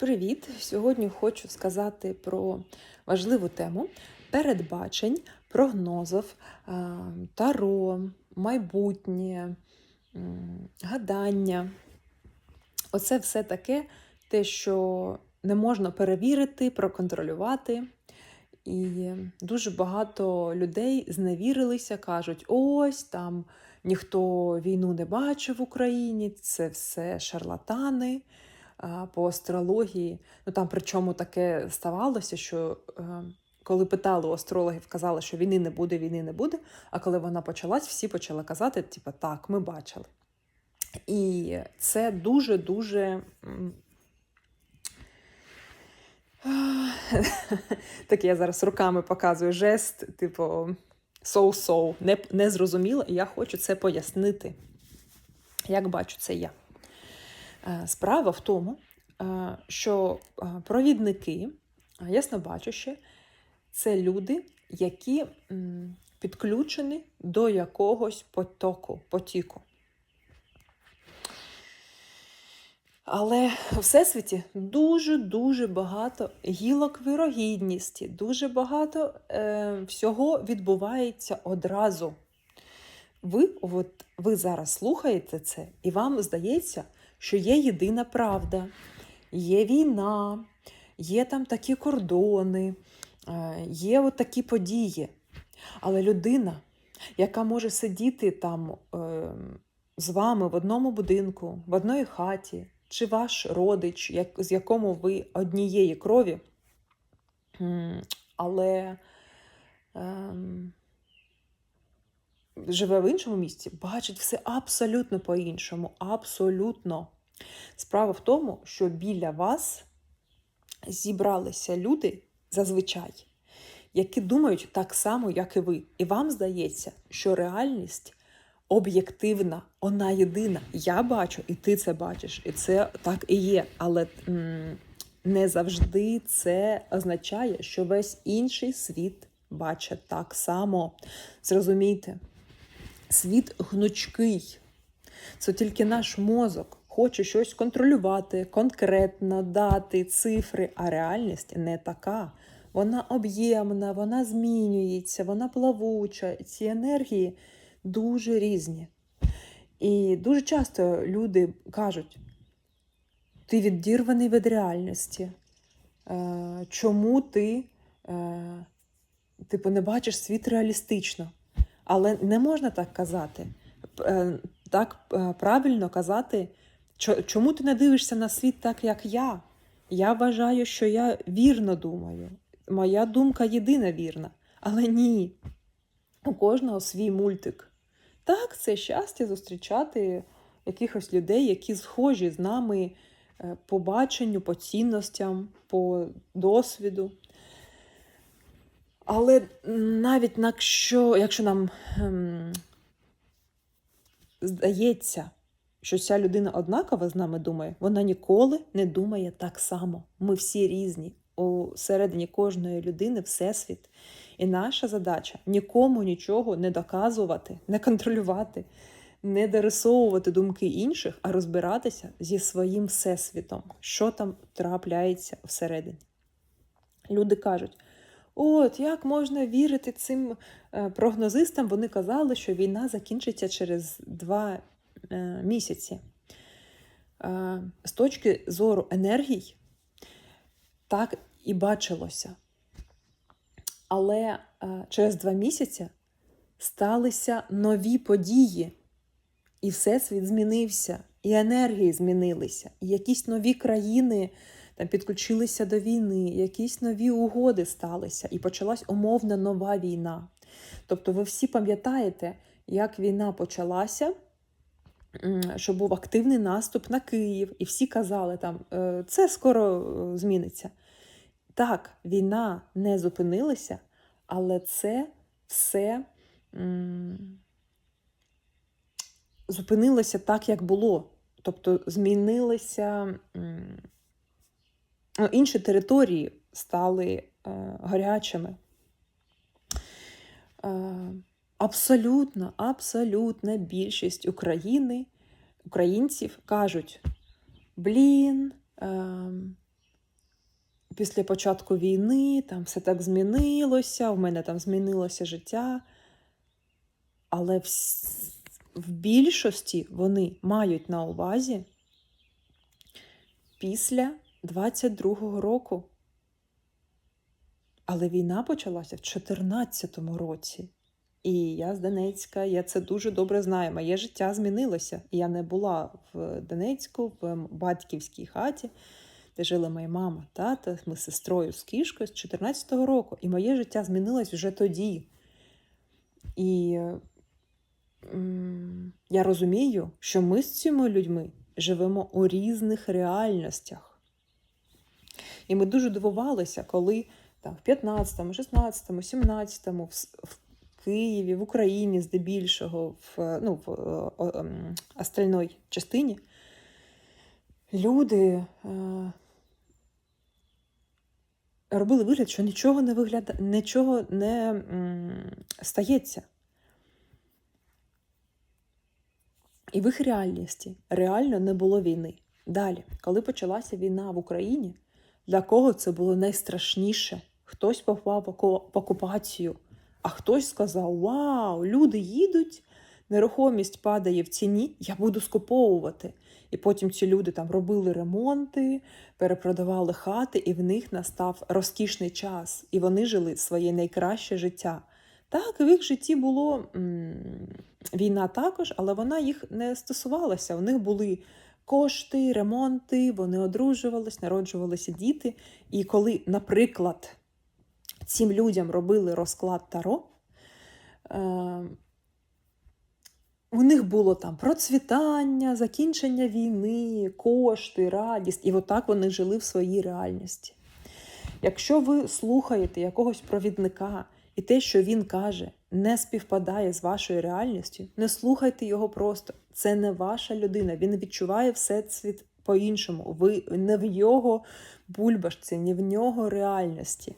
Привіт! Сьогодні хочу сказати про важливу тему передбачень, прогнозів, таро, майбутнє, гадання. Оце все таке, те, що не можна перевірити, проконтролювати. І дуже багато людей зневірилися, кажуть: ось там ніхто війну не бачив в Україні, це все шарлатани по астрології. Ну там причому таке ставалося, що е, коли питали у астрологів, казали, що війни не буде, війни не буде. А коли вона почалась, всі почали казати, типу, так, ми бачили. І це дуже-дуже. Так я зараз руками показую жест, типу, соу-соу, не, не зрозуміло, і я хочу це пояснити. Як бачу це я. Е, Справа в тому, е, що е, провідники, е, яснобачущі, це люди, які підключені до якогось потоку, потіку. Але у всесвіті дуже-дуже багато гілок вирогідності, дуже багато е, всього відбувається одразу. Ви, от, ви зараз слухаєте це, і вам здається, що є єдина правда, є війна, є там такі кордони, е, є от такі події. Але людина, яка може сидіти там е, з вами в одному будинку, в одній хаті, чи ваш родич, з якому ви однієї крові, але ем, живе в іншому місці, бачить все абсолютно по-іншому. Абсолютно. Справа в тому, що біля вас зібралися люди зазвичай, які думають так само, як і ви. І вам здається, що реальність об'єктивна, вона єдина. Я бачу, і ти це бачиш, і це так і є. Але м, не завжди це означає, що весь інший світ бачить так само. Зрозумійте, світ гнучкий. Це тільки наш мозок хоче щось контролювати, конкретно дати цифри, а реальність не така. Вона об'ємна, вона змінюється, вона плавуча. Ці енергії дуже різні. І дуже часто люди кажуть: ти відірваний від реальності. Е, Чому ти е, типу, не бачиш світ реалістично? Але не можна так казати. Е, Так е, правильно казати, чому ти не дивишся на світ так, як я? Я вважаю, що я вірно думаю. Моя думка єдина вірна. Але ні. У кожного свій мультик. Так, це щастя зустрічати якихось людей, які схожі з нами е, по баченню, по цінностям, по досвіду. Але навіть якщо, якщо нам ем, здається, що ця людина однакова з нами думає, вона ніколи не думає так само. Ми всі різні. У середині кожної людини всесвіт. І наша задача нікому нічого не доказувати, не контролювати, не дорисовувати думки інших, а розбиратися зі своїм всесвітом, що там трапляється всередині. Люди кажуть: от як можна вірити цим е, прогнозистам? Вони казали, що війна закінчиться через два е, місяці. Е, З точки зору енергій, так і бачилося. Але через два місяці сталися нові події, і всесвіт змінився, і енергії змінилися, і якісь нові країни там підключилися до війни, якісь нові угоди сталися, і почалась умовна нова війна. Тобто, ви всі пам'ятаєте, як війна почалася, що був активний наступ на Київ, і всі казали, там «Е, це скоро е, зміниться. Так, війна не зупинилася, але це все зупинилося так, як було. Тобто змінилися інші території стали е, гарячими. Е, абсолютно, абсолютна більшість України, українців кажуть: блін, е, після початку війни там все так змінилося, в мене там змінилося життя. Але в, в більшості вони мають на увазі після 22-го року. Але війна почалася в 2014 році. І я з Донецька, я це дуже добре знаю. Моє життя змінилося. Я не була в Донецьку, в батьківській хаті, де жили моя мама, тата, ми з сестрою з кішкою з 2014 року. І моє життя змінилось вже тоді. І я розумію, що ми з цими людьми живемо у різних реальностях. І ми дуже дивувалися, коли там, в 15-му, 16-му, 17-му, в, в Києві, в Україні здебільшого, в, ну, в е, ем, частині люди е, робили вигляд, що нічого не вигляда... нічого не м, стається. І в їх реальності реально не було війни. Далі, коли почалася війна в Україні, для кого це було найстрашніше? Хтось попав в окупацію, а хтось сказав: Вау, люди їдуть, нерухомість падає в ціні, я буду скуповувати. І потім ці люди там робили ремонти, перепродавали хати, і в них настав розкішний час, і вони жили своє найкраще життя. Так, в їх житті було війна також, але вона їх не стосувалася. У них були кошти, ремонти, вони одружувались, народжувалися діти. І коли, наприклад, цим людям робили розклад Таро, е, у них було там процвітання, закінчення війни, кошти, радість, і отак вони жили в своїй реальності. Якщо ви слухаєте якогось провідника, і те, що він каже, не співпадає з вашою реальністю, не слухайте його просто. Це не ваша людина. Він відчуває все світ по-іншому. Ви не в його бульбашці, не в нього реальності.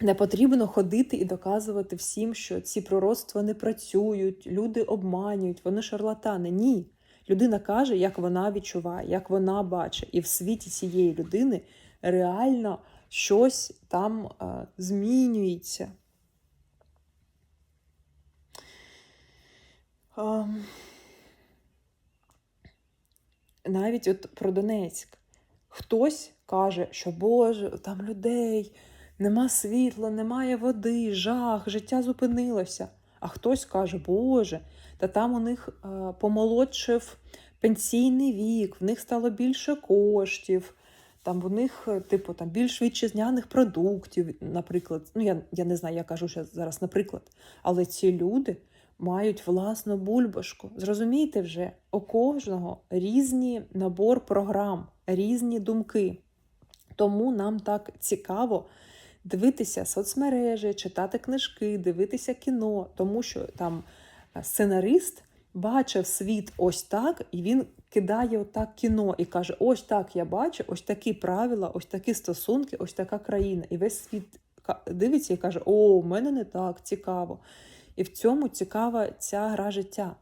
Не потрібно ходити і доказувати всім, що ці пророцтва не працюють, люди обманюють, вони шарлатани. Ні. Людина каже, як вона відчуває, як вона бачить. І в світі цієї людини реально щось там е, змінюється. Навіть от про Донецьк. Хтось каже, що Боже, там людей, нема світла, немає води, жах, життя зупинилося. А хтось каже, Боже, та там у них е, помолодшив пенсійний вік, в них стало більше коштів, там у них, е, типу, там більш вітчизняних продуктів, наприклад. Ну, я, я не знаю, я кажу ще зараз, наприклад. Але ці люди мають власну бульбашку. Зрозумійте вже, у кожного різні набор програм, різні думки. Тому нам так цікаво дивитися соцмережі, читати книжки, дивитися кіно, тому що там е, сценарист бачив світ ось так, і він кидає отак кіно і каже: ось так я бачу, ось такі правила, ось такі стосунки, ось така країна. І весь світ дивиться і каже: О, в мене не так, цікаво. І в цьому цікава ця гра життя.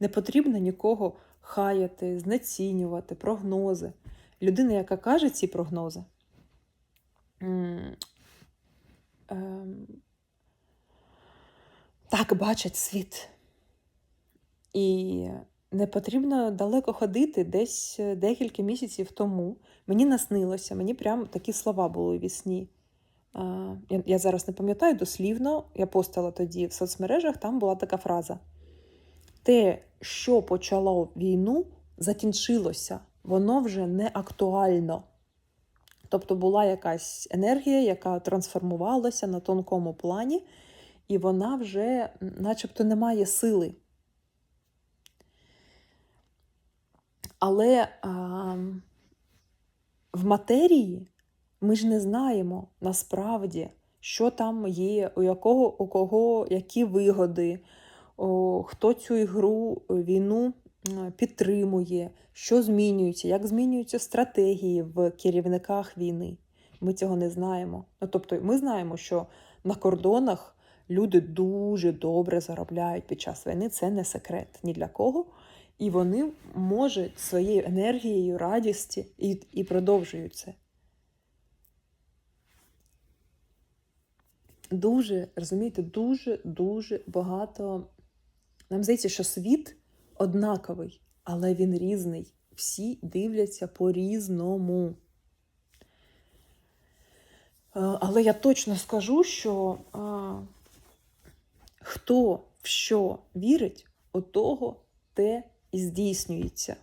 Не потрібно нікого хаяти, знецінювати, прогнози. Людина, яка каже ці прогнози, ем, так бачить світ. І не потрібно далеко ходити. Десь е, декілька місяців тому мені наснилося, мені прям такі слова були у вісні. Я, я зараз не пам'ятаю дослівно, я постала тоді в соцмережах, там була така фраза: Те, що почало війну, закінчилося, воно вже не актуально. Тобто була якась енергія, яка трансформувалася на тонкому плані, і вона вже начебто не має сили. Але а, в матерії ми ж не знаємо насправді, що там є, у якого у кого які вигоди, о, хто цю ігру, е, війну підтримує, що змінюється, як змінюються стратегії в керівниках війни. Ми цього не знаємо. Ну, тобто, ми знаємо, що на кордонах люди дуже добре заробляють під час війни. Це не секрет ні для кого. І вони можуть своєю енергією, радістю і, і продовжують це. Дуже, розумієте, дуже-дуже багато. Нам здається, що світ однаковий, але він різний. Всі дивляться по-різному. Е, але я точно скажу, що а, хто в що вірить, у того те і здійснюється.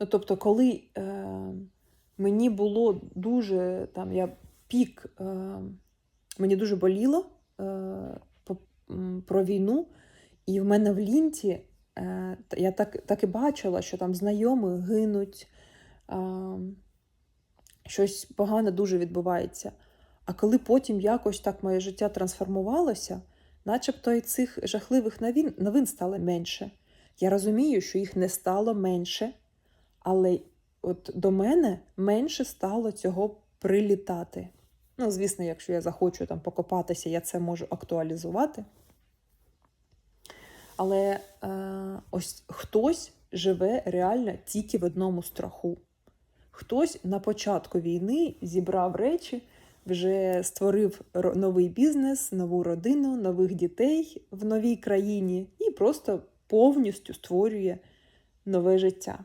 Ну, тобто, коли е, мені було дуже там, я пік, е, мені дуже боліло е, по, про війну, і в мене в лінті е, я так, так і бачила, що там знайомі гинуть, е, щось погане дуже відбувається. А коли потім якось так моє життя трансформувалося, начебто і цих жахливих новин, новин стало менше. Я розумію, що їх не стало менше, але от до мене менше стало цього прилітати. Ну, звісно, якщо я захочу там покопатися, я це можу актуалізувати. Але е, ось хтось живе реально тільки в одному страху. Хтось на початку війни зібрав речі, вже створив новий бізнес, нову родину, нових дітей в новій країні і просто повністю створює нове життя.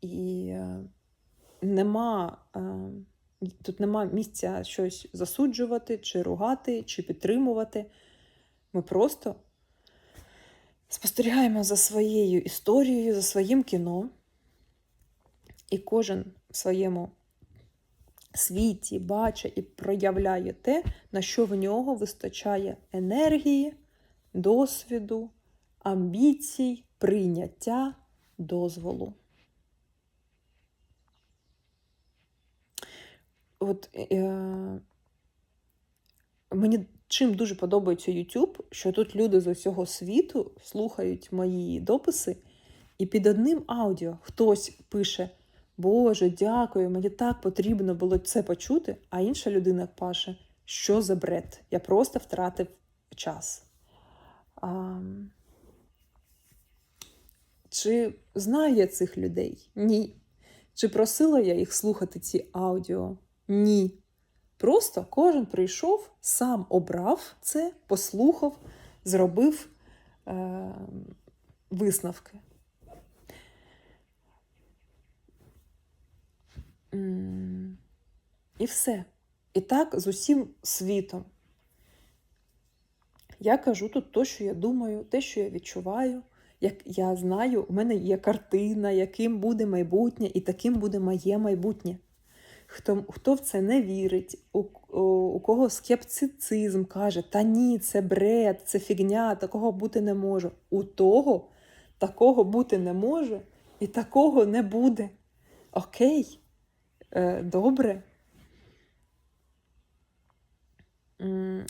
І е, нема, е, тут нема місця щось засуджувати, чи ругати, чи підтримувати. Ми просто спостерігаємо за своєю історією, за своїм кіно, і кожен в своєму світі бачить і проявляє те, на що в нього вистачає енергії, досвіду, амбіцій, прийняття, дозволу. От е, мені чим дуже подобається YouTube, що тут люди з усього світу слухають мої дописи, і під одним аудіо хтось пише: Боже, дякую, мені так потрібно було це почути, а інша людина пише, що за бред? Я просто втратив час. А, чи знаю я цих людей? Ні. Чи просила я їх слухати ці аудіо? Ні. Просто кожен прийшов, сам обрав це, послухав, зробив е, висновки. І все. І так з усім світом. Я кажу тут те, що я думаю, те, що я відчуваю, як я знаю, у мене є картина, яким буде майбутнє, і таким буде моє майбутнє. Хто, хто в це не вірить, у, у, кого скептицизм каже, та ні, це бред, це фігня, такого бути не може. У того такого бути не може, і такого не буде. Окей, добре.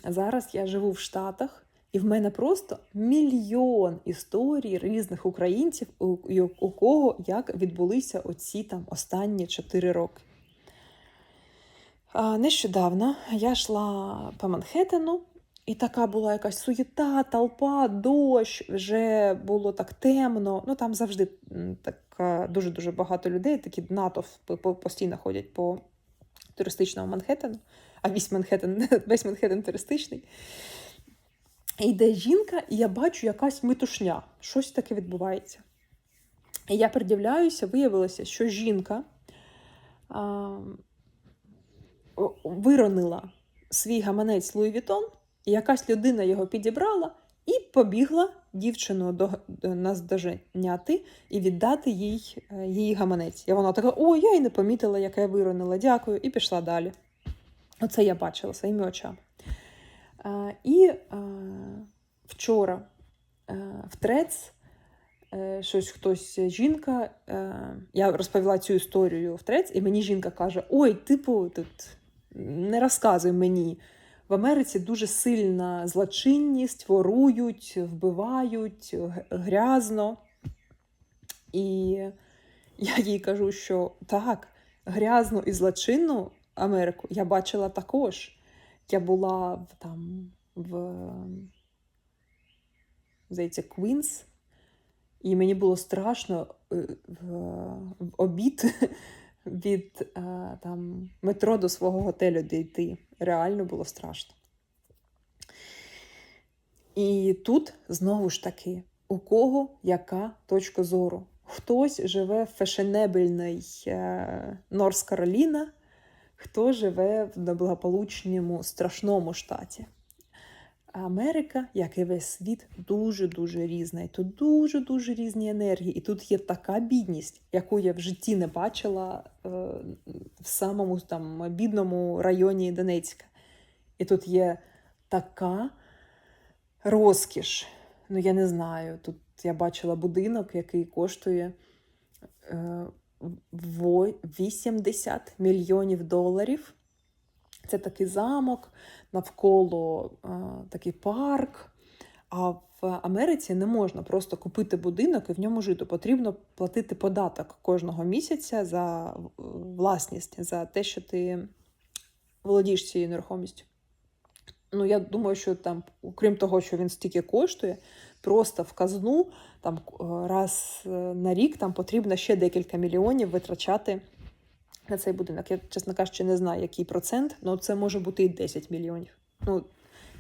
Зараз я живу в Штатах, і в мене просто мільйон історій різних українців, у кого як відбулися оці там останні 4 роки. Нещодавно я йшла по Манхеттену, і така була якась суєта, толпа, дощ, вже було так темно. Ну там завжди так дуже-дуже багато людей, такі по- постійно ходять по туристичному Манхеттену, а весь Манхеттен, весь Манхеттен туристичний. І йде жінка, і я бачу якась метушня, щось таке відбувається. І я придивляюся, виявилося, що жінка а, виронила свій гаманець Луї Вітон, і якась людина його підібрала і побігла дівчину до, до наздоженяти і віддати їй е, її гаманець. І вона така: о, я і не помітила, яка я виронила, дякую, і пішла далі. Оце я бачила своїми очами. А, і а, вчора а, в Трец е, щось хтось, жінка, е, я розповіла цю історію в Трец, і мені жінка каже: Ой, типу, тут не розказуй мені. В Америці дуже сильна злочинність, ворують, вбивають, грязно. І я їй кажу, що так, грязну і злочинну Америку я бачила також. Я була в, там, в, здається, Квінс, і мені було страшно е, в, в обід від е, там, метро до свого готелю дійти. Реально було страшно. І тут знову ж таки, у кого яка точка зору? Хтось живе в фешенебельній е, Норс Кароліна, хто живе в неблагополучному страшному штаті. Америка, як і весь світ, дуже-дуже різна. І тут дуже-дуже різні енергії. І тут є така бідність, яку я в житті не бачила е, в самому там бідному районі Донецька. І тут є така розкіш. Ну, я не знаю. Тут я бачила будинок, який коштує е, 80 мільйонів доларів. Це такий замок, навколо е, такий парк. А в Америці не можна просто купити будинок і в ньому жити. Потрібно платити податок кожного місяця за е, власність, за те, що ти володієш цією нерухомістю. Ну, я думаю, що там, окрім того, що він стільки коштує, просто в казну там раз е, на рік там потрібно ще декілька мільйонів витрачати на цей будинок. Я, чесно кажучи, не знаю, який процент, але це може бути і 10 мільйонів. Ну,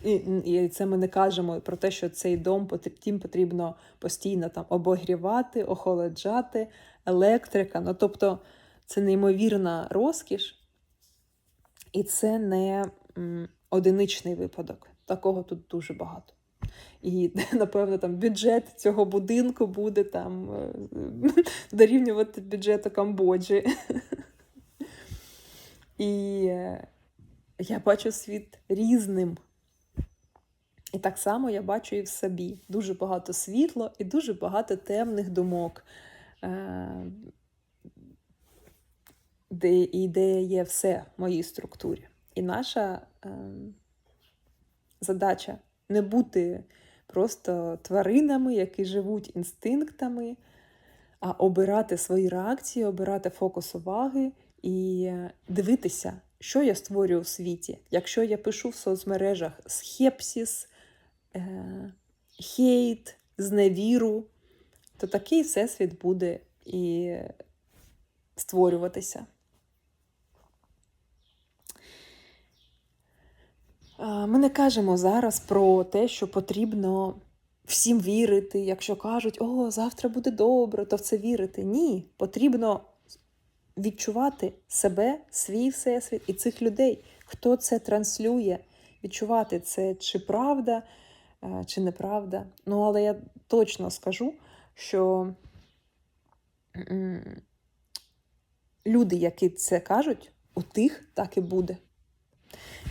і, і це ми не кажемо про те, що цей дом тим потрібно постійно там обогрівати, охолоджати, електрика. Ну, тобто це неймовірна розкіш, і це не м, одиничний випадок. Такого тут дуже багато. І, напевно, там бюджет цього будинку буде там е, дорівнювати бюджету Камбоджі. І е, я бачу світ різним. І так само я бачу і в собі. Дуже багато світла і дуже багато темних думок, е, де і є все в моїй структурі. І наша е, задача не бути просто тваринами, які живуть інстинктами, а обирати свої реакції, обирати фокус уваги і дивитися, що я створюю у світі. Якщо я пишу в соцмережах схепсіс, е, хейт, зневіру, то такий всесвіт буде і створюватися. Ми не кажемо зараз про те, що потрібно всім вірити. Якщо кажуть, о, завтра буде добре, то в це вірити. Ні, потрібно відчувати себе, свій всесвіт і цих людей, хто це транслює, відчувати це чи правда, е, чи неправда. Ну, але я точно скажу, що люди, які це кажуть, у тих так і буде.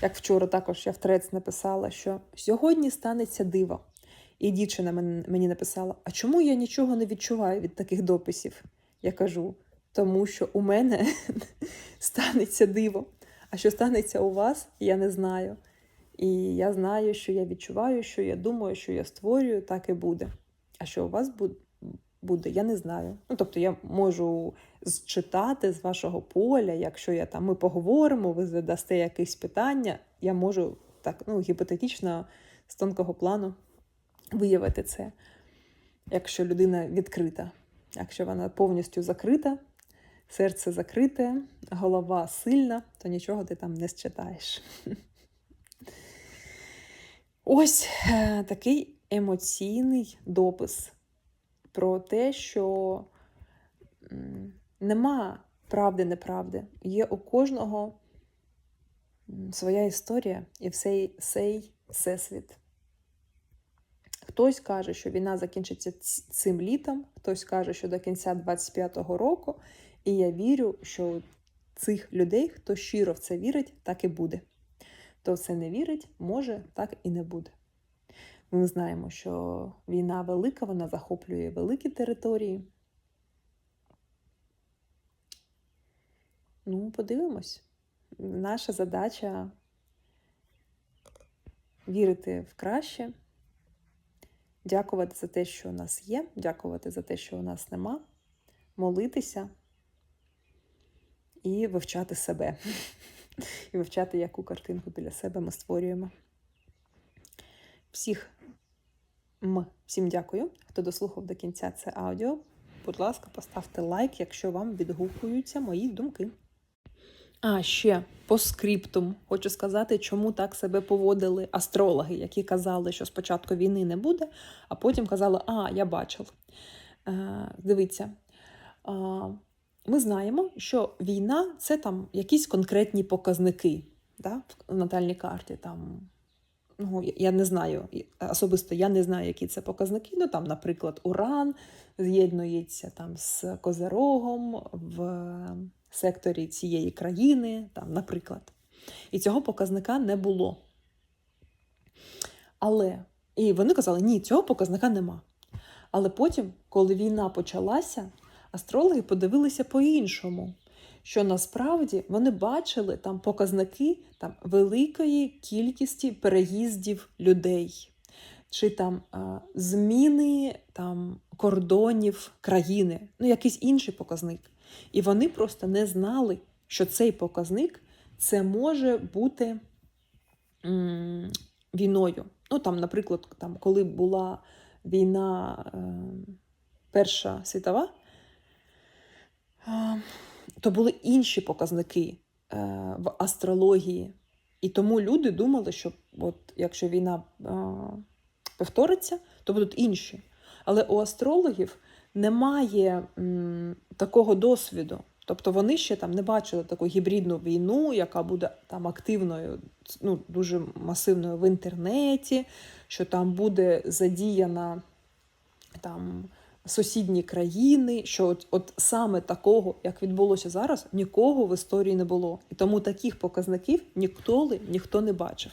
Як вчора також я в трець написала, що сьогодні станеться диво. І дівчина мені написала: А чому я нічого не відчуваю від таких дописів? Я кажу: тому що у мене станеться диво. А що станеться у вас, я не знаю. І я знаю, що я відчуваю, що я думаю, що я створюю, так і буде. А що у вас буде, я не знаю. Ну, тобто, я можу зчитати з вашого поля, якщо я там ми поговоримо, ви задасте якесь питання, я можу так ну, гіпотетично з тонкого плану виявити це, якщо людина відкрита, якщо вона повністю закрита, серце закрите, голова сильна, то нічого ти там не считаєш. Ось е, такий емоційний допис про те, що нема правди, неправди. Є у кожного своя історія і всей, всей всесвіт. Хтось каже, що війна закінчиться цим літом, хтось каже, що до кінця 25-го року. І я вірю, що цих людей, хто щиро в це вірить, так і буде. Хто в це не вірить, може, так і не буде. Ми знаємо, що війна велика, вона захоплює великі території. Ну, подивимось. Наша задача вірити в краще, дякувати за те, що у нас є, дякувати за те, що у нас нема, молитися і вивчати себе. І вивчати, яку картинку біля себе ми створюємо. Всіх м, всім дякую, хто дослухав до кінця це аудіо. будь ласка, поставте лайк, якщо вам відгукуються мої думки. А ще по скриптум хочу сказати, чому так себе поводили астрологи, які казали, що спочатку війни не буде, а потім казали, а, я бачив. Е, дивіться, ми знаємо, що війна це там якісь конкретні показники да, в натальній карті. Там, ну, я не знаю, особисто я не знаю, які це показники. Ну, там, наприклад, Уран з'єднується там з Козерогом в секторі цієї країни, там, наприклад. І цього показника не було. Але і вони казали, ні, цього показника нема. Але потім, коли війна почалася, астрологи подивилися по-іншому. Що насправді вони бачили там показники там, великої кількості переїздів людей, чи там зміни там, кордонів країни, ну якийсь інший показник. І вони просто не знали, що цей показник це може бути м, війною. Ну там, наприклад, там, коли була війна е, Перша світова, то були інші показники е, в астрології. І тому люди думали, що от, якщо війна е, повториться, то будуть інші. Але у астрологів немає такого досвіду. Тобто вони ще там не бачили таку гібридну війну, яка буде там активною, ну, дуже масивною в інтернеті, що там буде задіяна там сусідні країни, що от, от саме такого, як відбулося зараз, нікого в історії не було. І тому таких показників ніколи ніхто не бачив.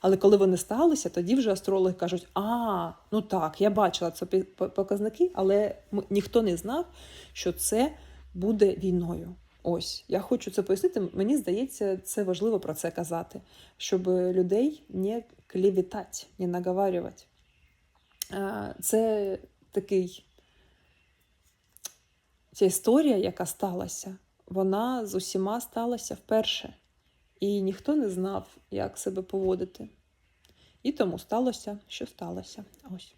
Але коли вони сталися, тоді вже астрологи кажуть: а, ну так, я бачила по- показники, але ніхто не знав, що це буде війною. Ось я хочу це пояснити. Мені здається, це важливо про це казати, щоб людей не клівітати, не наговарювати. Це такий ця історія, яка сталася, вона з усіма сталася вперше. І ніхто не знав, як себе поводити. І тому сталося, що сталося. Ось.